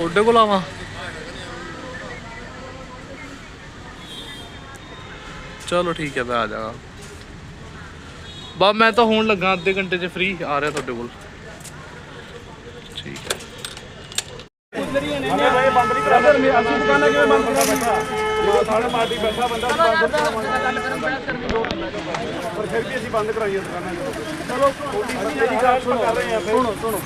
ਤੁਹਾਡੇ ਕੋਲ ਆਵਾਂ। ਚਲੋ ਠੀਕ ਹੈ, ਮੈਂ ਆ ਜਾਗਾ ਬਾ ਮੈਂ ਤਾਂ ਹੁਣ ਲੱਗਾ, ਅੱਧੇ ਘੰਟੇ 'ਚ ਫ੍ਰੀ ਆ ਰਿਹਾ ਤੁਹਾਡੇ ਕੋਲ। ਠੀਕ ਹੈ। ਪਰ ਫਿਰ ਵੀ ਅਸੀਂ ਬੰਦ ਕਰਾਈਆਂ ਦੁਕਾਨਾਂ ਚਲੋ ਜਿਹੜੀ ਗੱਲ ਸੁਣੋ। ਕਰ ਰਹੇ ਆ ਸੁਣੋ ਸੁਣੋ।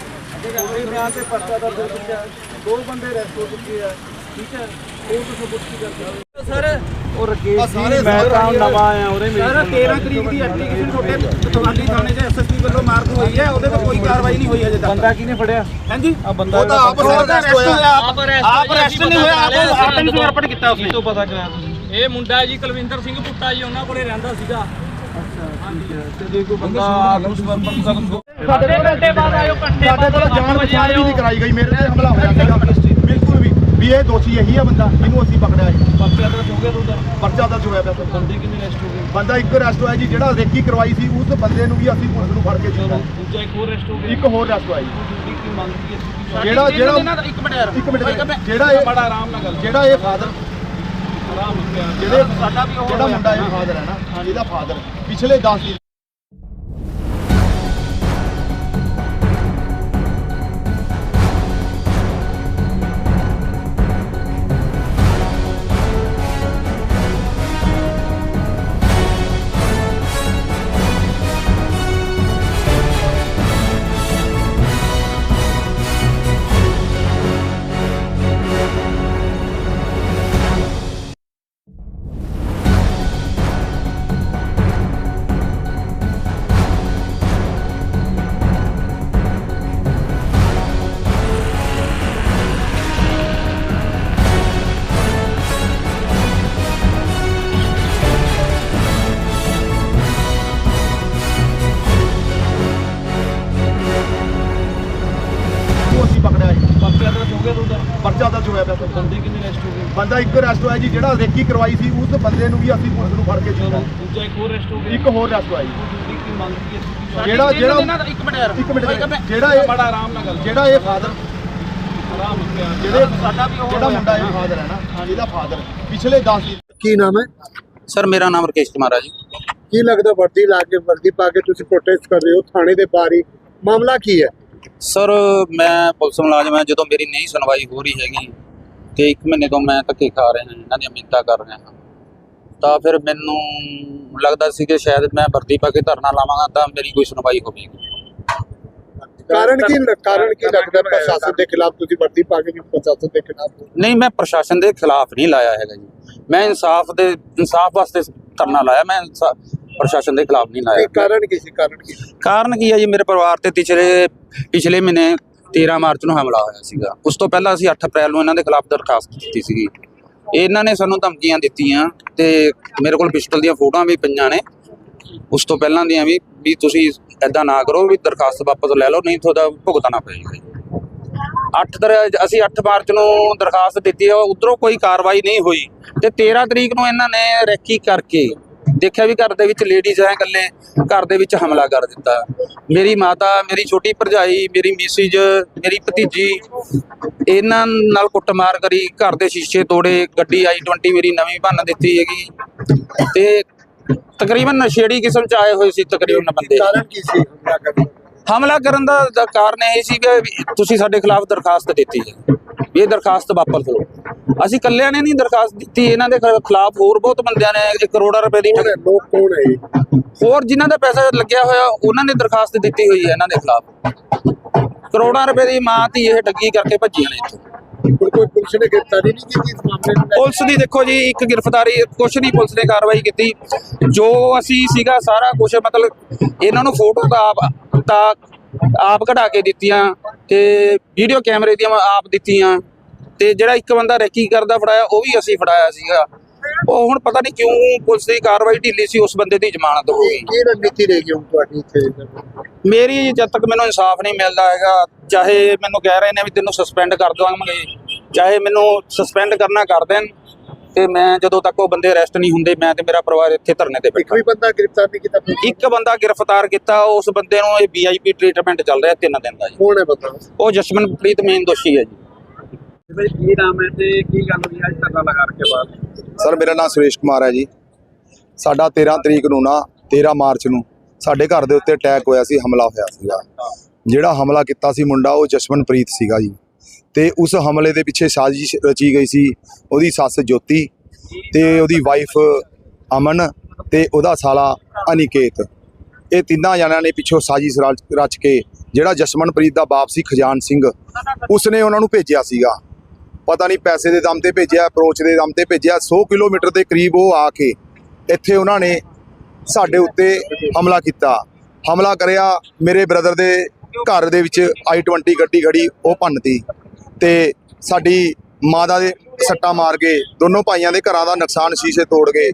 ਉਹਦੇ ਬਿਆਨ ਤੇ ਪਰਚਾ ਦਰਜ ਹੋ ਚੁੱਕਿਆ। ਦੋ ਬੰਦੇ ਅਰੈਸਟ ਹੋ ਚੁੱਕੇ ਆ ਠੀਕ ਹੈ? ਉਹ ਤੁਸੀਂ ਪੁੱਛੀ ਕਰਦੇ ਸਰ ਉਹ ਰਕੇਸ਼ ਜੀ ਮੈਂ ਤਾਂ ਨਵਾਂ ਆਇਆ ਉਹਦੇ ਮੇਰੇ ਸਰ 13 ਤਰੀਕ ਦੀ ਐਪਲੀਕੇਸ਼ਨ ਤੁਹਾਡੇ ਤਵਾਲੀ ਥਾਣੇ 'ਚ ਐਸਐਸਪੀ ਵੱਲੋਂ ਮਾਰਕ ਹੋਈ ਹੈ ਉਹਦੇ 'ਤੇ ਕੋਈ ਕਾਰਵਾਈ ਨਹੀਂ ਹੋਈ ਅਜੇ ਤੱਕ। ਬੰਦਾ ਕਿਹਨੇ ਫੜਿਆ? ਹਾਂਜੀ? ਆ ਬੰਦਾ ਉਹ ਤਾਂ ਆਪ ਅਰੈਸਟ ਹੋਇਆ। ਆਪ ਅਰੈਸਟ ਨਹੀਂ ਹੋਇਆ ਆਪ ਆਪ ਨੂੰ ਸਮਰਪਣ ਕੀਤਾ ਉਸਨੇ। ਤੋਂ ਪਤਾ ਕਰਾਇਆ ਤੁਸੀਂ ਇਹ ਮੁੰਡਾ ਜੀ ਕੁਲਵਿੰਦਰ ਸਿੰਘ ਭੁੱਟਾ ਜੀ ਉਹਨਾਂ ਕੋਲੇ ਰਹਿੰਦਾ ਸੀਗਾ। ਤੇ ਜੇ ਕੋਈ ਬੰਦਾ ਆਤਮ ਸਮਰਪਣ ਕਰਨ ਸਾਡੇ ਘੰਟੇ ਬਾਅਦ ਆਇਓ ਘੰਟੇ ਸਾਡੇ ਕੋਲ ਜਾਣ ਪਛਾਣ ਵੀ ਨਹੀਂ ਕਰਾਈ ਗਈ ਮੇਰੇ ਤੇ ਹਮਲਾ ਹੋਇਆ ਸੀਗਾ। ਬਿਲਕੁਲ ਵੀ ਵੀ ਇਹ ਦੋਸ਼ੀ ਇਹੀ ਆ ਬੰਦਾ ਜਿਹਨੂੰ ਅਸੀਂ ਪਕੜਿਆ ਹੈ ਪਰਚਾ ਦਰਜ ਹੋ ਗਿਆ ਤੁਹਾਡਾ? ਪਰਚਾ ਦਰਜ ਹੋਇਆ ਪਿਆ। ਬੰਦੇ ਕਿੰਨੇ ਅਰੈਸਟ ਹੋ ਗਏ? ਬੰਦਾ ਇੱਕ ਅਰੈਸਟ ਹੋਇਆ ਜੀ ਜਿਹੜਾ ਰੇਕੀ ਕਰਵਾਈ ਸੀ ਉਸ ਬੰਦੇ ਨੂੰ ਵੀ ਅਸੀਂ ਪੁਲਿਸ ਨੂੰ ਫੜ ਕੇ ਦਿੱਤਾ ਦੂਜਾ ਇੱਕ ਹੋਰ ਅਰੈਸਟ ਹੋ ਗਿਆ। ਇੱਕ ਹੋਰ ਅਰੈਸਟ ਹੋਇਆ ਜੀ। ਕੀ ਮੰਗ ਕੀ ਹੈ? ਜਿਹੜਾ ਜਿਹੜਾ ਇੱਕ ਮਿੰਟ ਯਾਰ। ਇੱਕ ਮਿੰਟ ਜਿਹੜਾ ਇਹ ਬੜਾ ਆਰਾਮ ਨਾਲ ਗੱਲ ਜਿਹੜਾ ਇਹ ਫਾਦਰ। ਜਿਹੜੇ ਸਾਡਾ ਵੀ ਉਹ ਜਿਹੜਾ ਮੁੰਡਾ ਇਹ ਫਾਦਰ ਹੈ ਨਾ ਇਹਦਾ ਫਾਦਰ ਪਿਛਲੇ 10 ਦਿਨ ਪਰਚਾ ਦਰਜ ਹੋਇਆ ਪਿਆ। ਸਰ ਬੰਦੇ ਕਿੰਨੇ ਅਰੈਸਟ ਹੋ ਗਏ? ਬੰਦਾ ਇੱਕ ਅਰੈਸਟ ਹੋਇਆ ਜੀ ਜਿਹੜਾ ਰੇਕੀ ਕਰਵਾਈ ਸੀ ਉਸ ਬੰਦੇ ਨੂੰ ਵੀ ਅਸੀਂ ਪੁਲਿਸ ਨੂੰ ਫੜ ਕੇ ਦਿੱਤਾ ਦੂਜਾ ਇੱਕ ਹੋਰ ਅਰੈਸਟ ਹੋ ਗਿਆ। ਇੱਕ ਹੋਰ ਅਰੈਸਟ ਹੋਇਆ ਜੀ। ਕੀ ਮੰਗ ਕੀ ਹੈ? ਜਿਹੜਾ ਜਿਹੜਾ ਇੱਕ ਮਿੰਟ ਯਾਰ। ਇੱਕ ਮਿੰਟ ਜਿਹੜਾ ਇਹ ਬੜਾ ਆਰਾਮ ਨਾਲ ਗੱਲ ਜਿਹੜਾ ਇਹ ਫਾਦਰ ਆਰਾਮ ਨਾਲ। ਜਿਹੜੇ ਸਾਡਾ ਵੀ ਉਹ ਜਿਹੜਾ ਮੁੰਡਾ ਇਹ ਫਾਦਰ ਹੈ ਨਾ ਇਹਦਾ ਫਾਦਰ ਪਿਛਲੇ 10 ਦਿਨ ਕੀ ਨਾਮ ਹੈ? ਸਰ ਮੇਰਾ ਨਾਮ ਰਕੇਸ਼ ਕੁਮਾਰ ਹੈ ਜੀ। ਕੀ ਲੱਗਦਾ ਵਰਦੀ ਲਾ ਕੇ ਵਰਦੀ ਪਾ ਕੇ ਤੁਸੀਂ ਪ੍ਰੋਟੈਸਟ ਕਰ ਰਹੇ ਹੋ ਥਾਣੇ ਦੇ ਬਾਹਰ ਹੀ? ਮਾਮਲਾ ਕੀ ਹੈ? ਸਰ ਮੈਂ ਪੁਲਿਸ ਮੁਲਾਜ਼ਮ ਹਾਂ ਜਦੋਂ ਮੇਰੀ ਨਹੀਂ ਸੁਣਵਾਈ ਹੋ ਰਹੀ ਹੈਗੀ ਤੇ ਇੱਕ ਮਹੀਨੇ ਤੋਂ ਮੈਂ ਧੱਕੇ ਖਾ ਰਿਹਾ ਹਾਂ ਇਹਨਾਂ ਦੀਆਂ ਮਿੰਤਾਂ ਕਰ ਰਿਹਾ ਹਾਂ। ਤਾਂ ਫਿਰ ਮੈਨੂੰ ਲੱਗਦਾ ਸੀ ਕਿ ਸ਼ਾਇਦ ਮੈਂ ਵਰਦੀ ਪਾ ਕੇ ਧਰਨਾ ਲਾਵਾਂਗਾ ਤਾਂ ਮੇਰੀ ਕੋਈ ਸੁਣਵਾਈ ਹੋਵੇਗੀ। ਕਾਰਨ ਕੀ ਕਾਰਨ ਕੀ ਲੱਗਦਾ ਪ੍ਰਸ਼ਾਸਨ ਦੇ ਖਿਲਾਫ ਤੁਸੀਂ ਵਰਦੀ ਪਾ ਕੇ ਪ੍ਰਸ਼ਾਸਨ ਦੇ ਖਿਲਾਫ? ਨਹੀਂ ਮੈਂ ਪ੍ਰਸ਼ਾਸਨ ਦੇ ਖਿਲਾਫ ਨਹੀਂ ਲਾਇਆ ਹੈਗਾ ਜੀ। ਮੈਂ ਇਨਸਾਫ ਦੇ ਇਨਸਾਫ ਵਾਸਤੇ ਧਰਨਾ ਲਾਇਆ। ਮੈਂ ਇਨਸਾ- ਪ੍ਰਸ਼ਾਸਨ ਦੇ ਖਿਲਾਫ ਨਹੀਂ ਲਾਇਆ ਕਾਰਨ ਕੀ ਸੀ? ਕਾਰਨ ਕੀ? ਕਾਰਨ ਕੀ ਹੈ ਜੀ? ਮੇਰੇ ਪਰਿਵਾਰ ਤੇ ਪਿਛਲੇ ਪਿਛਲੇ ਮਹੀਨੇ 13 ਮਾਰਚ ਨੂੰ ਹਮਲਾ ਹੋਇਆ ਸੀਗਾ। ਉਸ ਤੋਂ ਪਹਿਲਾਂ ਅਸੀਂ 8 ਅਪ੍ਰੈਲ ਨੂੰ ਇਹਨਾਂ ਦੇ ਖਿਲਾਫ ਦਰਖਾਸਤ ਦਿੱਤੀ ਸੀਗੀ। ਇਹਨਾਂ ਨੇ ਸਾਨੂੰ ਧਮਕੀਆਂ ਦਿੱਤੀਆਂ ਤੇ ਮੇਰੇ ਕੋਲ ਪਿਸਟਲ ਦੀਆਂ ਫੋਟੋਆਂ ਵੀ ਪਈਆਂ ਨੇ। ਉਸ ਤੋਂ ਪਹਿਲਾਂ ਦੀਆਂ ਵੀ ਵੀ ਤੁਸੀਂ ਐਦਾਂ ਨਾ ਕਰੋ ਵੀ ਦਰਖਾਸਤ ਵਾਪਸ ਲੈ ਲਓ ਨਹੀਂ ਤੁਹਾਡਾ ਭੁਗਤਣਾ ਪਏਗਾ 8 ਦਰ ਅਸੀਂ 8 ਮਾਰਚ ਨੂੰ ਦਰਖਾਸਤ ਦਿੱਤੀ ਹੈ ਉਧਰੋਂ ਕੋਈ ਕਾਰਵਾਈ ਨਹੀਂ ਹੋਈ। ਤੇ 13 ਤਰੀਕ ਨੂੰ ਇਹਨਾਂ ਨੇ ਰੈਕੀ ਕਰਕੇ ਦੇਖਿਆ ਵੀ ਘਰ ਦੇ ਵਿੱਚ ਲੇਡੀਜ਼ ਐ ਇਕੱਲੇ ਘਰ ਦੇ ਵਿੱਚ ਹਮਲਾ ਕਰ ਦਿੱਤਾ। ਮੇਰੀ ਮਾਤਾ, ਮੇਰੀ ਛੋਟੀ ਭਰਜਾਈ, ਮੇਰੀ ਮਿਸਿਜ ਮੇਰੀ ਭਤੀਜੀ, ਇਹਨਾਂ ਨਾਲ ਕੁੱਟਮਾਰ ਕਰੀ, ਘਰ ਦੇ ਸ਼ੀਸ਼ੇ ਤੋੜੇ, ਗੱਡੀ ਆਈ 20 ਮੇਰੀ ਨਵੀਂ ਭੰਨ ਦਿੱਤੀ ਹੈਗੀ। ਤੇ ਤਕਰੀਬਨ ਨਸ਼ੇੜੀ ਕਿਸਮ ਚ ਆਏ ਹੋਏ ਸੀ ਤਕਰੀਬਨ ਬੰਦੇ। ਕਾਰਨ ਕੀ ਸੀ ਹਮਲਾ ਕਰਨ ਹਮਲਾ ਕਰਨ ਦਾ ਦਾ ਕਾਰਨ ਇਹ ਸੀ ਕਿ ਤੁਸੀਂ ਸਾਡੇ ਖਿਲਾਫ ਦਰਖਾਸਤ ਦਿੱਤੀ ਹੈ ਇਹ ਦਰਖਾਸਤ ਵਾਪਸ ਲਓ ਅਸੀਂ ਇਕੱਲਿਆਂ ਨੇ ਨਹੀਂ ਦਰਖਾਸਤ ਦਿੱਤੀ ਇਹਨਾਂ ਦੇ ਖਿਲਾਫ ਹੋਰ ਬਹੁਤ ਬੰਦਿਆਂ ਨੇ 1 ਕਰੋੜ ਰੁਪਏ ਦੀ ਲੋਕ ਕੌਣ ਹੈ? ਹੋਰ ਜਿਨ੍ਹਾਂ ਦਾ ਪੈਸਾ ਲੱਗਿਆ ਹੋਇਆ ਉਹਨਾਂ ਨੇ ਦਰਖਾਸਤ ਦਿੱਤੀ ਹੋਈ ਹੈ ਇਹਨਾਂ ਦੇ ਖਿਲਾਫ। ਕਰੋੜਾਂ ਰੁਪਏ ਦੀ ਮਾਂ ਧੀ ਇਹ ਠੱਗੀ ਕਰਕੇ ਭੱਜੀਆਂ ਨੇ ਇੱਥੋਂ। ਕੋਈ ਪੁਲਿਸ ਨੇ ਗ੍ਰਿਫਤਾਰੀ ਨਹੀਂ ਕੀਤੀ ਇਸ ਮਾਮਲੇ ਨੂੰ ਲੈ ਪੁਲਿਸ ਦੀ ਦੇਖੋ ਜੀ, ਇੱਕ ਗ੍ਰਿਫਤਾਰੀ, ਕੁਛ ਨਹੀਂ ਪੁਲਿਸ ਨੇ ਕਾਰਵਾਈ ਕੀਤੀ। ਜੋ ਅਸੀਂ ਸੀਗਾ ਸਾਰਾ ਕੁਝ ਮਤਲਬ ਇਹਨਾਂ ਨੂੰ ਫੋਟੋ ਤਾਂ ਆਪ ਤਾਂ ਆਪ ਕਢਾ ਕੇ ਦਿੱਤੀਆਂ ਤੇ ਵੀਡੀਓ ਕੈਮਰੇ ਦੀਆਂ ਆਪ ਦਿੱਤੀਆਂ ਤੇ ਜਿਹੜਾ ਇੱਕ ਬੰਦਾ ਰੈਕੀ ਕਰਦਾ ਫੜਾਇਆ, ਉਹ ਵੀ ਅਸੀਂ ਫੜਾਇਆ ਸੀਗਾ। ਉਹ ਹੁਣ ਪਤਾ ਨਹੀਂ ਕਿਉਂ ਪੁਲਿਸ ਦੀ ਕਾਰਵਾਈ ਢਿੱਲੀ ਸੀ ਉਸ ਬੰਦੇ ਦੀ ਜ਼ਮਾਨਤ ਹੋ ਗਈ। ਕੀ ਰਣਨੀਤੀ ਰਹੇਗੀ ਹੁਣ ਤੁਹਾਡੀ ਇੱਥੇ? ਮੇਰੀ ਜਦ ਤੱਕ ਮੈਨੂੰ ਇਨਸਾਫ ਨਹੀਂ ਮਿਲਦਾ ਹੈਗਾ ਚਾਹੇ ਮੈਨੂੰ ਕਹਿ ਰਹੇ ਨੇ ਵੀ ਤੈਨੂੰ ਸਸਪੈਂਡ ਕਰ ਦੇਵਾਂਗੇ ਚਾਹੇ ਮੈਨੂੰ ਸਸਪੈਂਡ ਕਰਨਾ ਕਰ ਦੇਣ ਤੇ ਮੈਂ ਜਦੋਂ ਤੱਕ ਉਹ ਬੰਦੇ ਅਰੈਸਟ ਨਹੀਂ ਹੁੰਦੇ ਮੈਂ ਤੇ ਮੇਰਾ ਪਰਿਵਾਰ ਇੱਥੇ ਧਰਨੇ ਤੇ ਇੱਕ ਬੈਠਾ। ਵੀ ਬੰਦਾ ਗ੍ਰਿਫਤਾਰ ਨਹੀਂ ਕੀਤਾ ਇੱਕ ਬੰਦਾ ਗ੍ਰਿਫਤਾਰ ਕੀਤਾ ਉਸ ਬੰਦੇ ਨੂੰ ਇਹ ਵੀਆਈਪੀ ਟ੍ਰੀਟਮੈਂਟ ਚੱਲ ਰਿਹਾ ਤਿੰਨ ਦਿਨ ਦਾ ਜੀ। ਕੌਣ ਹੈ ਬੰਦਾ? ਉਹ ਜਸ਼ਮਨਪ੍ਰੀਤ ਮੇਨ ਦੋਸ਼ੀ ਹੈ ਜੀ। ਬਈ ਕੀ ਨਾਮ ਹੈ ਤੇ ਕੀ ਗੱਲ ਹੋਈ ਅੱਜ ਧਰਨਾ ਲਗਾ ਕੇ ਬਾਅਦ ਸਰ, ਮੇਰਾ ਨਾਮ ਸੁਰੇਸ਼ ਕੁਮਾਰ ਹੈ ਜੀ। ਸਾਡਾ 13 ਤਰੀਕ ਨੂੰ ਨਾ 13 ਮਾਰਚ ਨੂੰ ਸਾਡੇ ਘਰ ਦੇ ਉੱਤੇ ਅਟੈਕ ਹੋਇਆ ਸੀ, ਹਮਲਾ ਹੋਇਆ ਸੀਗਾ। ਜਿਹੜਾ ਹਮਲਾ ਕੀਤਾ ਸੀ ਮੁੰਡਾ, ਉਹ ਜਸ਼ਮਨਪ੍ਰੀਤ ਸੀਗਾ ਜੀ। ਤੇ ਉਸ ਹਮਲੇ ਦੇ ਪਿੱਛੇ ਸਾਜ਼ਿਸ਼ ਰਚੀ ਗਈ ਸੀ ਉਹਦੀ ਸੱਸ ਜੋਤੀ ਤੇ ਉਹਦੀ ਵਾਈਫ ਅਮਨ ਤੇ ਉਹਦਾ ਸਾਲਾ ਅਨਿਕੇਤ। ਇਹ ਤਿੰਨਾਂ ਜਣਿਆਂ ਨੇ ਪਿੱਛੋਂ ਸਾਜ਼ਿਸ਼ ਰਚ- ਰਚ ਕੇ ਜਿਹੜਾ ਜਸ਼ਮਨਪ੍ਰੀਤ ਦਾ ਬਾਪ ਸੀ ਖਜਾਨ ਸਿੰਘ, ਉਸਨੇ ਉਹਨਾਂ ਨੂੰ ਭੇਜਿਆ ਸੀਗਾ। ਪਤਾ ਨਹੀਂ ਪੈਸੇ ਦੇ ਦਮ ਤੇ ਭੇਜਿਆ ਅਪਰੋਚ ਦੇ ਦਮ ਤੇ ਭੇਜਿਆ। 100 ਕਿਲੋਮੀਟਰ ਦੇ ਕਰੀਬ ਉਹ ਆ ਕੇ ਇੱਥੇ ਉਹਨਾਂ ਨੇ ਸਾਡੇ ਉੱਤੇ ਹਮਲਾ ਕੀਤਾ। ਹਮਲਾ ਕਰਿਆ, ਮੇਰੇ ਬ੍ਰਦਰ ਦੇ ਘਰ ਦੇ ਵਿੱਚ i20 ਗੱਡੀ ਖੜੀ, ਉਹ ਭੰਨਤੀ। ਤੇ ਸਾਡੀ ਮਾਤਾ ਦੇ ਸੱਟਾਂ ਮਾਰ ਕੇ ਦੋਨੋਂ ਭਾਈਆਂ ਦੇ ਘਰਾਂ ਦਾ ਨੁਕਸਾਨ ਸ਼ੀਸ਼ੇ ਤੋੜ ਗਏ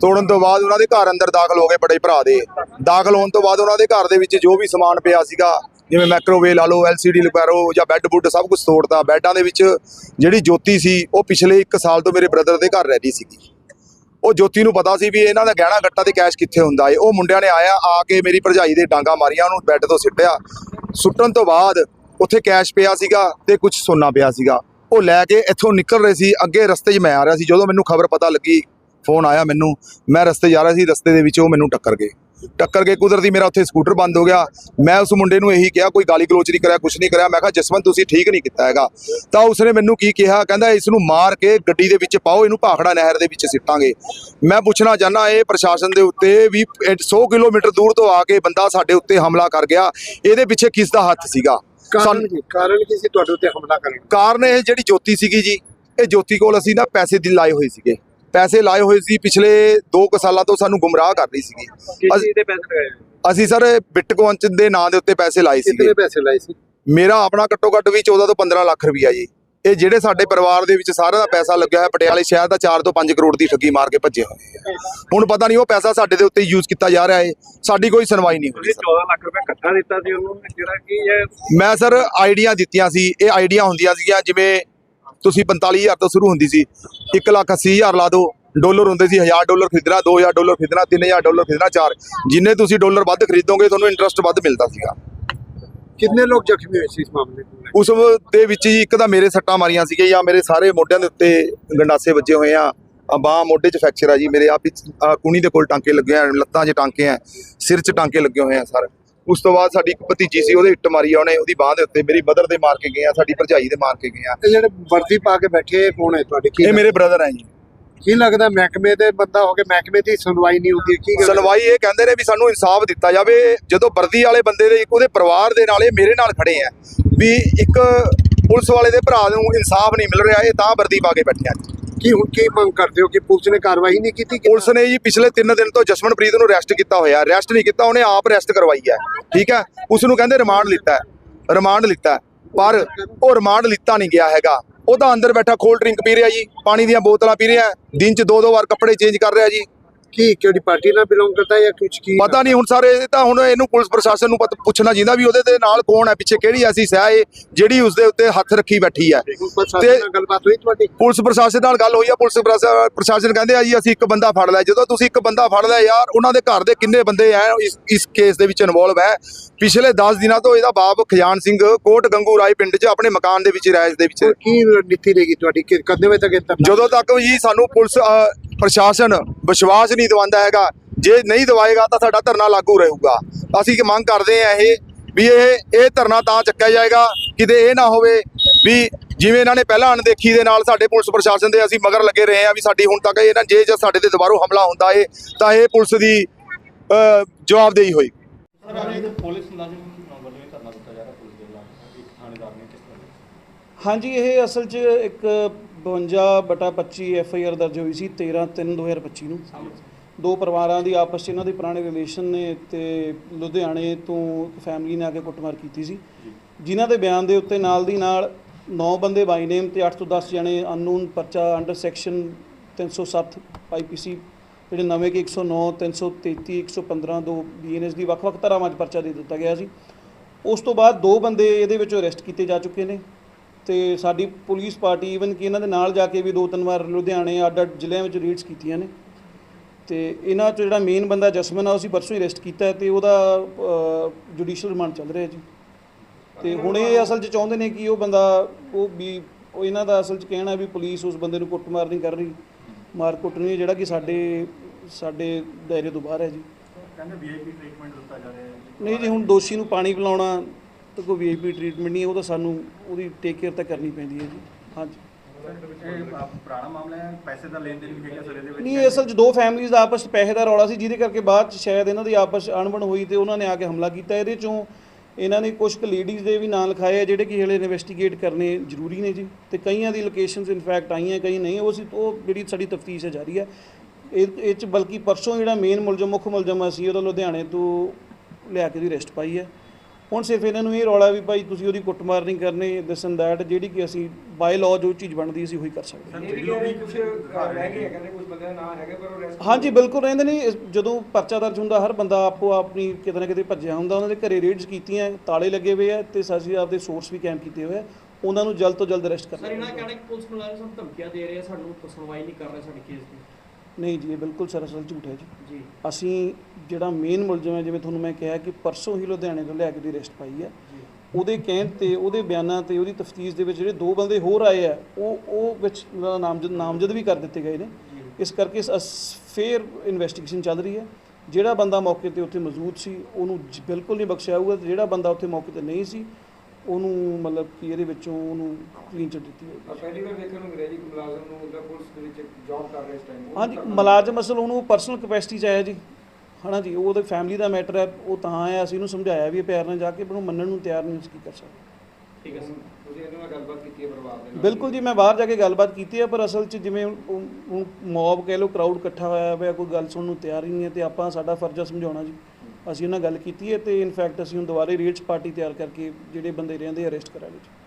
ਤੋੜਨ ਤੋਂ ਬਾਅਦ ਉਹਨਾਂ ਦੇ ਘਰ ਅੰਦਰ ਦਾਖਲ ਹੋ ਗਏ ਬੜੇ ਭਰਾ ਦੇ। ਦਾਖਲ ਹੋਣ ਤੋਂ ਬਾਅਦ ਉਹਨਾਂ ਦੇ ਘਰ ਦੇ ਵਿੱਚ ਜੋ ਵੀ ਸਮਾਨ ਪਿਆ ਸੀਗਾ ਜਿਵੇਂ ਮਾਈਕ੍ਰੋਵੇਵ ਲਾ ਲਓ ਐਲਸੀਡੀ ਲਗਾਰੋ ਜਾਂ ਬੈੱਡ ਬੁੱਡ ਸਭ ਕੁਝ ਤੋੜਤਾ। ਬੈੱਡਾਂ ਦੇ ਵਿੱਚ ਜਿਹੜੀ ਜੋਤੀ ਸੀ, ਉਹ ਪਿਛਲੇ 1 ਸਾਲ ਤੋਂ ਮੇਰੇ ਬ੍ਰਦਰ ਦੇ ਘਰ ਰਹਿ ਰਹੀ ਸੀਗੀ। ਉਹ ਜੋਤੀ ਨੂੰ ਪਤਾ ਸੀ ਵੀ ਇਹਨਾਂ ਦਾ ਗਹਿਣਾ ਗੱਟਾ ਤੇ ਕੈਸ਼ ਕਿੱਥੇ ਹੁੰਦਾ ਏ। ਉਹ ਮੁੰਡਿਆਂ ਨੇ ਆਇਆ, ਆ ਕੇ ਮੇਰੀ ਭਰਜਾਈ ਦੇ ਡਾਂਗਾ ਮਾਰੀਆਂ, ਉਹਨੂੰ ਬੈੱਡ ਤੋਂ ਸਿੱਟਿਆ। ਸੁੱਟਣ ਤੋਂ ਬਾਅਦ ਉੱਥੇ ਕੈਸ਼ ਪਿਆ ਸੀਗਾ ਤੇ ਕੁਝ ਸੋਨਾ ਪਿਆ ਸੀਗਾ। ਉਹ ਲੈ ਕੇ ਇੱਥੋਂ ਨਿਕਲ ਰਹੇ ਸੀ, ਅੱਗੇ ਰਸਤੇ 'ਚ ਮੈਂ ਆ ਰਿਹਾ ਸੀ। ਜਦੋਂ ਮੈਨੂੰ ਖਬਰ ਪਤਾ ਲੱਗੀ ਫੋਨ ਆਇਆ ਮੈਨੂੰ। ਮੈਂ ਰਸਤੇ ਜਾ ਰਿਹਾ ਸੀ, ਰਸਤੇ ਦੇ ਵਿੱਚ ਉਹ ਮੈਨੂੰ ਟੱਕਰ ਗਏ। ਟੱਕਰ ਕੇ ਕੁਦਰਤੀ ਮੇਰਾ ਉੱਥੇ ਸਕੂਟਰ ਬੰਦ ਹੋ ਗਿਆ। ਮੈਂ ਉਸ ਮੁੰਡੇ ਨੂੰ ਇਹੀ ਕਿਹਾ ਕੋਈ ਗਾਲੀ ਗਲੋਚ ਨਹੀਂ ਕਰਿਆ ਕੁਝ ਨਹੀਂ ਕਰਿਆ। ਮੈਂ ਕਿਹਾ ਜਸਵੰਤ ਤੁਸੀਂ ਠੀਕ ਨਹੀਂ ਕੀਤਾ ਹੈਗਾ। ਤਾਂ ਉਸਨੇ ਮੈਨੂੰ ਕੀ ਕਿਹਾ? ਕਹਿੰਦਾ ਇਸ ਨੂੰ ਮਾਰ ਕੇ ਗੱਡੀ ਦੇ ਵਿੱਚ ਪਾਓ ਇਹਨੂੰ ਭਾਖੜਾ ਨਹਿਰ ਦੇ ਵਿੱਚ ਸਿੱਟਾਂਗੇ। ਮੈਂ ਪੁੱਛਣਾ ਚਾਹਨਾ ਇਹ ਪ੍ਰਸ਼ਾਸਨ ਦੇ ਉੱਤੇ ਵੀ ਇਹ 100 ਕਿਲੋਮੀਟਰ ਦੂਰ ਤੋਂ ਆ ਕੇ ਬੰਦਾ ਸਾਡੇ ਉੱਤੇ ਹਮਲਾ ਕਰ ਗਿਆ। ਇਹਦੇ ਪਿੱਛੇ ਕਿਸ ਦਾ ਹੱਥ ਸੀਗਾ? ਕਾਰਨ ਕੀ ਸੀ ਤੁਹਾਡੇ ਉੱਤੇ ਹਮਲਾ ਕਰਨ? ਕਾਰਨ ਇਹ ਜਿਹੜੀ ਜੋਤੀ ਸੀਗੀ ਜੀ ਇਹ ਜੋਤੀ ਕੋਲ ਅਸੀਂ ਨਾ ਪੈਸੇ ਦੀ ਲਾਏ ਹੋਏ ਸੀਗੇ। ਪੈਸੇ ਲਾਏ ਹੋਏ ਸੀ ਪਿਛਲੇ 2 ਕੁ ਸਾਲਾਂ ਤੋਂ ਸਾਨੂੰ ਗੁੰਮਰਾਹ ਕਰ ਰਹੀ ਸੀਗੀ। ਅਸੀਂ- ਚੀਜ਼ ਦੇ ਪੈਸੇ ਲਗਾਏ ਅਸੀਂ ਸਰ ਬਿਟਕੋਇਨ ਦੇ ਨਾਂ ਦੇ ਉੱਤੇ ਪੈਸੇ ਲਾਏ ਸੀਗੇ। ਕਿੰਨੇ ਪੈਸੇ ਲਾਏ ਸੀ? ਮੇਰਾ ਆਪਣਾ ਘੱਟੋ ਘੱਟ ਵੀ 14 ਤੋਂ 15 ਲੱਖ ਰੁਪਈਆ ਜੀ। ਇਹ ਜਿਹੜੇ ਸਾਡੇ ਪਰਿਵਾਰ ਦੇ ਵਿੱਚ ਸਾਰਿਆਂ ਦਾ ਪੈਸਾ ਲੱਗਿਆ ਹੋਇਆ ਪਟਿਆਲੇ ਸ਼ਹਿਰ ਦਾ 4 ਤੋਂ 5 ਕਰੋੜ ਦੀ ਠੱਗੀ ਮਾਰ ਕੇ ਭੱਜੇ ਹੋਏ ਹੁਣ ਪਤਾ ਨਹੀਂ ਉਹ ਪੈਸਾ ਸਾਡੇ ਦੇ ਉੱਤੇ ਯੂਜ਼ ਕੀਤਾ ਜਾ ਰਿਹਾ ਹੈ ਸਾਡੀ ਕੋਈ ਸੁਣਵਾਈ ਨਹੀਂ ਹੋ ਤੁਸੀਂ 14 ਲੱਖ ਰੁਪਏ ਇਕੱਠਾ ਦਿੱਤਾ ਸੀ ਉਹਨੂੰ ਜਿਹੜਾ ਕਿ ਇਹ ਮੈਂ ਸਰ ਆਈਡੀਆਂ ਦਿੱਤੀਆਂ ਸੀ। ਇਹ ਆਈਡੀਆਂ ਹੁੰਦੀਆਂ ਸੀਗੀਆਂ ਜਿਵੇਂ ਤੁਸੀਂ 45000 ਤੋਂ ਸ਼ੁਰੂ ਹੁੰਦੀ ਸੀ 1 ਲੱਖ 80000 ਲਾ ਦਿਓ ਡਾਲਰ ਹੁੰਦੇ ਸੀ 1000 ਡਾਲਰ ਖਰੀਦਣਾ 2000 ਡਾਲਰ ਖਰੀਦਣਾ 3000 ਡਾਲਰ ਖਰੀਦਣਾ 4 ਜਿੰਨੇ ਤੁਸੀਂ ਡਾਲਰ ਵੱਧ ਖਰੀਦੋਗੇ ਤੁਹਾਨੂੰ ਇੰਟਰਸਟ ਵੱਧ ਮਿਲਦਾ ਸੀਗਾ। ਕਿੰਨੇ ਲੋਕ ਜ਼ਖਮੀ ਹੋਏ ਸੀ ਇਸ ਮਾਮਲੇ ਉਸ ਦੇ ਵਿੱਚ ਹੀ ਇੱਕ ਤਾਂ ਮੇਰੇ ਸੱਟਾਂ ਮਾਰੀਆਂ ਸੀਗੇ ਜਾਂ ਮੇਰੇ ਸਾਰੇ ਮੋਢਿਆਂ ਦੇ ਉੱਤੇ ਗੰਡਾਸੇ ਵੱਜੇ ਹੋਏ ਆ। ਆ ਬਾਹ ਮੋਢੇ 'ਚ ਫ੍ਰੈਕਚਰ ਆ ਜੀ ਮੇਰੇ ਆ ਪਿੱਛ ਆਹ ਕੁਣੀ ਦੇ ਕੋਲ ਟਾਂਕੇ ਲੱਗੇ ਆ ਲੱਤਾਂ 'ਚ ਟਾਂਕੇ ਆ ਸਿਰ 'ਚ ਟਾਂਕੇ ਲੱਗੇ ਹੋਏ ਆ ਸਰ। ਉਸ ਤੋਂ ਬਾਅਦ ਸਾਡੀ ਇੱਕ ਭਤੀਜੀ ਸੀ ਉਹਦੇ ਇੱਟ ਮਾਰੀ ਆ ਉਹਨੇ ਉਹਦੀ ਬਾਹ ਦੇ ਉੱਤੇ ਮੇਰੀ ਮਦਰ ਦੇ ਮਾਰ ਕੇ ਗਏ ਆ ਸਾਡੀ ਭਰਜਾਈ ਦੇ ਮਾਰ ਕੇ ਗਏ ਆ। ਇਹ ਜਿਹੜੇ ਵਰਦੀ ਪਾ ਕੇ ਬੈਠੇ ਕੌਣ ਹੈ ਤੁਹਾਡੇ? ਕੀ ਇਹ ਮੇਰੇ ਬ੍ਰਦਰ ਹੈ ਜੀ। ਕੀ ਲੱਗਦਾ ਮਹਿਕਮੇ ਦੇ ਬੰਦਾ ਹੋ ਕੇ ਮਹਿਕਮੇ ਦੀ ਸੁਣਵਾਈ ਨਹੀਂ ਹੁੰਦੀ? ਕੀ ਗੱਲ ਸੁਣਵਾਈ ਇਹ ਕਹਿੰਦੇ ਨੇ ਵੀ ਸਾਨੂੰ ਇਨਸਾਫ ਦਿੱਤਾ ਜਾਵੇ ਜਦੋਂ ਵਰਦੀ ਵਾਲੇ ਬੰਦੇ ਦੇ ਇੱਕ ਉਹਦੇ ਪਰਿਵਾਰ ਦੇ ਨਾਲ ਮੇਰੇ ਨਾਲ ਖੜੇ ਆ ਵੀ ਇੱਕ ਪੁਲਿਸ ਵਾਲੇ ਦੇ ਭਰਾ ਨੂੰ ਇਨਸਾਫ ਨਹੀਂ ਮਿਲ ਰਿਹਾ ਇਹ ਤਾਂ ਵਰਦੀ ਪਾ ਕੇ ਬੈਠੇ ਆ। ਕੀ ਹੁਣ ਕੀ ਮੰਗ ਕਰਦੇ ਹੋ ਕਿ ਪੁਲਿਸ ਨੇ ਕਾਰਵਾਈ ਨਹੀਂ ਕੀਤੀ ਪੁਲਿਸ ਨੇ ਜੀ ਪਿਛਲੇ 3 ਦਿਨ ਤੋਂ ਜਸਮਨਪ੍ਰੀਤ ਨੂੰ ਅਰੈਸਟ ਕੀਤਾ ਹੋਇਆ। ਅਰੈਸਟ ਨਹੀਂ ਕੀਤਾ, ਉਹਨੇ ਆਪ ਅਰੈਸਟ ਕਰਵਾਈ ਹੈ। ਠੀਕ ਹੈ? ਉਸ ਨੂੰ ਕਹਿੰਦੇ ਰਿਮਾਂਡ ਲਿੱਤਾ ਰਿਮਾਂਡ ਲਿੱਤਾ ਪਰ ਉਹ ਰਿਮਾਂਡ ਲਿੱਤਾ ਨਹੀਂ ਗਿਆ ਹੈਗਾ। ਉਹ ਤਾਂ ਅੰਦਰ ਬੈਠਾ ਕੋਲਡ ਡਰਿੰਕ ਪੀ ਰਿਹਾ ਜੀ, ਪਾਣੀ ਦੀਆਂ ਬੋਤਲਾਂ ਪੀ ਰਿਹਾ ਦਿਨ 'ਚ ਦੋ ਦੋ ਵਾਰ ਕੱਪੜੇ ਚੇਂਜ ਕਰ ਰਿਹਾ ਜੀ। ਕੀ ਕਿਹੜੀ ਪਾਰਟੀ ਨਾਲ ਬਿਲੋਂਗ ਕਰਦਾ ਹੈ ਜਾਂ ਕੁਝ ਕੀ? ਪਤਾ ਨਹੀਂ ਹੁਣ ਸਾਰੇ ਇਹ ਤਾਂ ਹੁਣ ਇਹਨੂੰ ਪੁਲਿਸ ਪ੍ਰਸ਼ਾਸਨ ਨੂੰ ਪਤ- ਪੁੱਛਣਾ ਚਾਹੀਦਾ ਵੀ ਉਹਦੇ ਦੇ ਨਾਲ ਕੌਣ ਹੈ ਪਿੱਛੇ ਕਿਹੜੀ ਐਸੀ ਸਹਿ ਹੈ ਜਿਹੜੀ ਉਸ ਦੇ ਉੱਤੇ ਹੱਥ ਰੱਖੀ ਬੈਠੀ ਹੈ। ਤੇ- ਗੱਲਬਾਤ ਹੋਈ ਤੁਹਾਡੀ? ਪੁਲਿਸ ਪ੍ਰਸ਼ਾਸਨ ਨਾਲ ਗੱਲ ਹੋਈ ਆ ਪੁਲਿਸ ਪ੍ਰਸ਼ਾ- ਪ੍ਰਸ਼ਾਸਨ ਕਹਿੰਦੇ ਆ ਜੀ ਅਸੀਂ ਇੱਕ ਬੰਦਾ ਫੜ ਲਿਆ। ਜਦੋਂ ਤੁਸੀਂ ਇੱਕ ਬੰਦਾ ਫੜ ਲਿਆ ਯਾਰ ਉਹਨਾਂ ਦੇ ਘਰ ਦੇ ਕਿੰਨੇ ਬੰਦੇ ਆ ਇਸ ਇਸ ਕੇਸ ਦੇ ਵਿੱਚ ਇਨਵੋਲਵ ਹੈ ਪਿਛਲੇ 10 ਦਿਨਾਂ ਤੋਂ ਇਹਦਾ ਬਾਪ ਖਜਾਨ ਸਿੰਘ ਕੋਟ ਗੰਗੂ ਰਾਏ ਪਿੰਡ 'ਚ ਆਪਣੇ ਮਕਾਨ ਦੇ ਵਿੱਚ ਰਿਹਾਇਸ਼ ਦੇ ਵਿੱਚ। ਕੀ ਨੀਤੀ ਰਹੇਗੀ ਤੁਹਾਡੀ? ਕਿ ਕਦੇ ਵਜੇ ਤੱਕ ਜਦੋਂ ਤੱਕ ਜੀ ਸਾਨੂੰ ਪੁਲਿਸ ਪ੍ਰਸ਼ਾਸਨ ਵਿਸ਼ਵਾਸ ਨਹੀਂ ਦਿਵਾਉਂਦਾ ਹੈਗਾ। ਜੇ ਨਹੀਂ ਦਿਵਾਏਗਾ ਤਾਂ ਸਾਡਾ ਧਰਨਾ ਲਾਗੂ ਰਹੂਗਾ। ਅਸੀਂ ਕੀ ਮੰਗ ਕਰਦੇ ਆ ਇਹ, ਵੀ ਇਹ ਇਹ ਧਰਨਾ ਤਾਂ ਚੱਕਿਆ ਜਾਏਗਾ, ਕਿਤੇ ਇਹ ਨਾ ਹੋਵੇ ਵੀ ਜਿਵੇਂ ਇਹਨਾਂ ਨੇ ਪਹਿਲਾਂ ਅਣਦੇਖੀ ਦੇ ਨਾਲ ਸਾਡੇ ਪੁਲਿਸ ਪ੍ਰਸ਼ਾਸਨ ਦੇ ਅਸੀਂ ਮਗਰ ਲੱਗੇ ਰਹੇ ਆ ਵੀ ਸਾਡੀ ਹੁਣ ਤੱਕ ਇਹਨਾਂ ਜੇ ਜੇ ਸਾਡੇ ਤੇ ਦੁਬਾਰਾ ਹਮਲਾ ਹੁੰਦਾ ਏ, ਤਾਂ ਇਹ ਪੁਲਿਸ ਦੀ ਜਵਾਬਦੇਹੀ ਹੋਈ ਪੁਲਿਸ ਮੁਲਾਜ਼ਮ ਹਾਂਜੀ, ਇਹ ਅਸਲ 'ਚ ਇੱਕ 52 ਬਟਾ 25 ਐਫ ਆਈ ਆਰ ਦਰਜ ਹੋਈ ਸੀ 13 3 2025 ਨੂੰ। ਦੋ ਪਰਿਵਾਰਾਂ ਦੀ ਆਪਸ 'ਚ ਇਹਨਾਂ ਦੇ ਪੁਰਾਣੇ ਰਿਲੇਸ਼ਨ ਨੇ ਤੇ ਲੁਧਿਆਣੇ ਤੋਂ ਇੱਕ ਫੈਮਿਲੀ ਨੇ ਆ ਕੇ ਕੁੱਟਮਾਰ ਕੀਤੀ ਸੀ। ਜਿਨ੍ਹਾਂ ਦੇ ਬਿਆਨ ਦੇ ਉੱਤੇ ਨਾਲ ਦੀ ਨਾਲ 9 ਬੰਦੇ ਬਾਈ ਨੇਮ ਤੇ 8 ਤੋਂ 10 ਜਣੇ ਅਨਨੋਨ ਪਰਚਾ ਅੰਡਰ ਸੈਕਸ਼ਨ 307 ਆਈਪੀਸੀ ਜਿਹੜੇ ਨਵੇਂ ਕਿ 109 333 115 ਦੋ ਬੀਐਨਐਸ ਦੀ ਵੱਖ-ਵੱਖ ਧਾਰਾਵਾਂ 'ਚ ਪਰਚਾ ਦੇ ਦਿੱਤਾ ਗਿਆ ਸੀ। ਉਸ ਤੋਂ ਬਾਅਦ ਦੋ ਬੰਦੇ ਇਹਦੇ ਵਿੱਚੋਂ ਅਰੈਸਟ ਕੀਤੇ ਜਾ ਚੁੱਕੇ ਨੇ। ਤੇ ਸਾਡੀ ਪੁਲਿਸ ਪਾਰਟੀ ਈਵਨ ਕਿ ਇਹਨਾਂ ਦੇ ਨਾਲ ਜਾ ਕੇ ਵੀ ਦੋ ਤਿੰਨ ਵਾਰ ਲੁਧਿਆਣੇ ਅੱਡ ਅੱਡ ਜ਼ਿਲ੍ਹਿਆਂ ਵਿੱਚ ਰੇਡਸ ਕੀਤੀਆਂ ਨੇ। ਤੇ ਇਹਨਾਂ 'ਚ ਜਿਹੜਾ ਮੇਨ ਬੰਦਾ ਜਸਮਨ ਆ ਉਹ ਅਸੀਂ ਪਰਸੋਂ ਹੀ ਅਰੈਸਟ ਕੀਤਾ ਤੇ ਉਹਦਾ ਜੁਡੀਸ਼ੀਅਲ ਰਿਮਾਂਡ ਚੱਲ ਰਿਹਾ ਜੀ। ਤੇ ਹੁਣ ਇਹ ਅਸਲ 'ਚ ਚਾਹੁੰਦੇ ਨੇ ਕਿ ਉਹ ਬੰਦਾ ਉਹ ਵੀ ਉਹ ਇਹਨਾਂ ਦਾ ਅਸਲ 'ਚ ਕਹਿਣਾ ਵੀ ਪੁਲਿਸ ਉਸ ਬੰਦੇ ਨੂੰ ਕੁੱਟਮਾਰ ਨਹੀਂ ਕਰ ਰਹੀ। ਮਾਰ ਕੁੱਟ ਨਹੀਂ ਜਿਹੜਾ ਕਿ ਸਾਡੇ ਸਾਡੇ ਦਾਇਰੇ ਤੋਂ ਬਾਹਰ ਹੈ ਜੀ। ਕਹਿੰਦੇ ਵੀਆਈਪੀ ਟ੍ਰੀਟਮੈਂਟ ਦਿੱਤਾ ਜਾ ਰਿਹਾ ਹੈ। ਨਹੀਂ ਜੀ ਹੁਣ ਦੋਸ਼ੀ ਨੂੰ ਪਾਣੀ ਪਿਲਾਉਣਾ ਤਾਂ ਕੋਈ ਵੀਆਈਪੀ ਟ੍ਰੀਟਮੈਂਟ ਨਹੀਂ ਹੈ ਉਹ ਤਾਂ ਸਾਨੂੰ ਉਹਦੀ ਟੇਕ ਕੇਅਰ ਤਾਂ ਕਰਨੀ ਪੈਂਦੀ ਹੈ ਜੀ। ਹਾਂਜੀ। ਇਹ ਪੁਰਾਣਾ ਮਾਮਲਾ ਹੈ ਪੈਸੇ ਦਾ ਲੈਣ ਦੇਣ ਵੀ ਹੈਗਾ ਸਰ ਇਹਦੇ ਵਿੱਚ? ਨਹੀਂ ਅਸਲ 'ਚ ਦੋ ਫੈਮਿਲੀਜ਼ ਦਾ ਆਪਸ 'ਚ ਪੈਸੇ ਦਾ ਰੌਲਾ ਸੀ ਜਿਹਦੇ ਕਰਕੇ ਬਾਅਦ 'ਚ ਸ਼ਾਇਦ ਇਹਨਾਂ ਦੀ ਆਪਸ 'ਚ ਅਣਬਣ ਹੋਈ ਤੇ ਉਹਨਾਂ ਨੇ ਆ ਕੇ ਹਮਲਾ ਕੀਤਾ। ਇਹਦੇ 'ਚੋਂ ਇਹਨਾਂ ਨੇ ਕੁਝ ਕੁ ਲੇਡੀਜ਼ ਦੇ ਵੀ ਨਾਂ ਲਿਖਾਏ ਆ ਜਿਹੜੇ ਕਿ ਹਲੇ ਇਨਵੈਸਟੀਗੇਟ ਕਰਨੇ ਜ਼ਰੂਰੀ ਨੇ ਜੀ। ਤੇ ਕਈਆਂ ਦੀ ਲੋਕੇਸ਼ਨਸ ਇਨਫੈਕਟ ਆਈਆਂ ਕਈ ਨਹੀਂ। ਉਹ ਸੀ ਉਹ ਜਿਹੜੀ ਸਾਡੀ ਤਫਤੀਸ਼ ਹੈ ਜਾਰੀ ਹੈ। ਇਹ ਇਹ 'ਚ ਬਲਕਿ ਪਰਸੋਂ ਜਿਹੜਾ ਮੇਨ ਮੁਲਜ਼ਮ ਮੁੱਖ ਮੁਲਜ਼ਮ ਸੀ ਉਹਦਾ ਲੁਧਿਆਣੇ ਤੋਂ ਲਿਆ ਕੇ ਦੀ ਅਰੈਸਟ ਪਾਈ ਹੈ। ਹੁਣ ਸਿਰਫ ਇਹਨਾਂ ਨੂੰ ਇਹ ਰੌਲਾ ਵੀ ਭਾਈ ਤੁਸੀਂ ਉਹਦੀ ਕੁੱਟਮਾਰ ਨਹੀਂ ਕਰਨੀ ਦਿਸ ਐਂਡ ਦੈਟ ਜਿਹੜੀ ਕਿ ਅਸੀਂ ਬਾਈ ਲਾਅ ਜੋ ਚੀਜ਼ ਬਣਦੀ ਅਸੀਂ ਉਹੀ ਕਰ ਸਕਦੇ ਹਾਂ। ਇਹ ਵੀ ਕਹਿੰਦੇ ਕੁਝ ਰਹਿ ਗਏ ਆ, ਕਹਿੰਦੇ ਕੁਝ ਬੰਦੇ ਦਾ ਨਾਮ ਹੈਗਾ ਪਰ ਉਹ ਰੈਸਟ ਹਾਂਜੀ ਬਿਲਕੁਲ ਰਹਿੰਦੇ ਨੇ ਜਦੋਂ ਪਰਚਾ ਦਰਜ ਹੁੰਦਾ ਹਰ ਬੰਦਾ ਆਪੋ ਆਪਣੀ ਕਿਤੇ ਨਾ ਕਿਤੇ ਭੱਜਿਆ ਹੁੰਦਾ ਉਹਨਾਂ ਦੇ ਘਰੇ ਰੇਡਸ ਕੀਤੀਆਂ ਤਾਲੇ ਲੱਗੇ ਹੋਏ ਆ ਤੇ ਅਸੀਂ ਆਪਦੇ ਸੋਰਸ ਵੀ ਕੈਂਪ ਕੀਤੇ ਹੋਏ ਆ ਉਹਨਾਂ ਨੂੰ ਜਲਦ ਤੋਂ ਜਲਦ ਅਰੈਸਟ ਸਰ ਕਰਨਾ ਇਹਨਾਂ ਦਾ ਕਹਿਣਾ ਕਿ ਪੁਲਿਸ ਮੁਲਾਜ਼ਮ ਸਾਨੂੰ ਧਮਕੀਆਂ ਦੇ ਰਹੇ ਆ ਸਾਨੂੰ ਸੁਣਵਾਈ ਨਹੀਂ ਕਰ ਰਹੇ ਸਾਡੇ ਕੇਸ ਦੀ। ਨਹੀਂ ਜੀ ਇਹ ਬਿਲਕੁਲ ਸਰਾਸਰ ਝੂਠ ਹੈ ਜੀ। ਜੀ। ਅਸੀਂ ਜਿਹੜਾ ਮੇਨ ਮੁਲਜ਼ਮ ਹੈ ਜਿਵੇਂ ਤੁਹਾਨੂੰ ਮੈਂ ਕਿਹਾ ਕਿ ਪਰਸੋਂ ਹੀ ਲੁਧਿਆਣੇ ਤੋਂ ਲਿਆ ਕੇ ਦੀ ਅਰੈਸਟ ਪਾਈ ਹੈ। ਉਹਦੇ ਕਹਿਣ ਤੇ ਉਹਦੇ ਬਿਆਨਾਂ ਤੇ ਉਹਦੀ ਤਫਤੀਸ਼ ਦੇ ਵਿੱਚ ਜਿਹੜੇ ਦੋ ਬੰਦੇ ਹੋਰ ਆਏ ਆ ਉਹ ਉਹ ਵਿੱਚ ਨਾਮਜ਼ਦ ਨਾਮਜ਼ਦ ਵੀ ਕਰ ਦਿੱਤੇ ਗਏ ਨੇ। ਇਸ ਕਰਕੇ ਫੇਰ ਇਨਵੈਸਟੀਗੇਸ਼ਨ ਚੱਲ ਰਹੀ ਹੈ। ਜਿਹੜਾ ਬੰਦਾ ਮੌਕੇ ਤੇ ਉੱਥੇ ਮੌਜੂਦ ਸੀ ਉਹਨੂੰ ਬਿਲਕੁਲ ਨਹੀਂ ਬਖਸ਼ਿਆ ਜਾਊਗਾ ਤੇ ਜਿਹੜਾ ਬੰਦਾ ਉੱਥੇ ਮੌਕੇ ਤੇ ਨਹੀਂ ਸੀ ਉਹਨੂੰ ਮਤਲਬ ਕਿ ਇਹਦੇ ਵਿੱਚੋਂ ਉਹਨੂੰ ਕਲੀਨ ਚਿੱਟ ਦਿੱਤੀ ਹੋਈ ਪਹਿਲੀ ਵਾਰ ਦੇਖਣ ਨੂੰ ਮਿਲਿਆ ਜੀ ਕਿ ਮੁਲਾਜ਼ਮ ਨੂੰ ਉਹਦਾ ਪੁਲਿਸ ਦੇ ਵਿੱਚ ਜੌਬ ਕਰ ਰਿਹਾ ਇਸ ਟਾਈਮ ਹਾਂਜੀ ਮੁਲਾਜ਼ਮ ਅਸਲ ਉਹਨੂੰ ਪਰਸਨਲ ਕਪੈਸਿਟੀ 'ਚ ਆਇਆ ਜੀ। ਹਨਾ ਜੀ ਉਹ ਉਹਦੇ ਫੈਮਿਲੀ ਦਾ ਮੈਟਰ ਹੈ ਉਹ ਤਾਂ ਆਇਆ ਅਸੀਂ ਉਹਨੂੰ ਸਮਝਾਇਆ ਵੀ ਇਹ ਪਿਆਰ ਨਾਲ ਜਾ ਕੇ ਪਰ ਉਹ ਮੰਨਣ ਨੂੰ ਤਿਆਰ ਨਹੀਂ ਅਸੀਂ ਕੀ ਕਰ ਸਕਦੇ। ਠੀਕ ਹੈ ਸਰ। ਤੁਸੀਂ ਇਹਦੇ ਨਾਲ ਗੱਲਬਾਤ ਕੀਤੀ ਹੈ ਪਰਿਵਾਰ ਦੇ ਨਾਲ। ਬਿਲਕੁਲ ਜੀ ਮੈਂ ਬਾਹਰ ਜਾ ਕੇ ਗੱਲਬਾਤ ਕੀਤੀ ਹੈ ਪਰ ਅਸਲ 'ਚ ਜਿਵੇਂ ਹੁਣ- ਮੌਬ ਕਹਿ ਲਓ ਕਰਾਊਡ ਇਕੱਠਾ ਹੋਇਆ ਹੋਇਆ ਕੋਈ ਗੱਲ ਸੁਣਨ ਨੂੰ ਤਿਆਰ ਹੀ ਨਹੀਂ ਹੈ ਤੇ ਆਪਾਂ ਸਾਡਾ ਫਰਜ਼ ਸਮਝਾਉਣਾ ਜੀ। ਅਸੀਂ ਉਹਨਾਂ ਗੱਲ ਕੀਤੀ ਹੈ ਤੇ ਇਨਫੈਕਟ ਅਸੀਂ ਹੁਣ ਦੁਬਾਰੇ ਰੇਟਸ ਪਾਰਟੀ ਤਿਆਰ ਕਰਕੇ ਜਿਹੜੇ ਬੰਦੇ ਰਹਿੰਦੇ ਅਰੈਸਟ ਕਰਾਂਗੇ ਜੀ।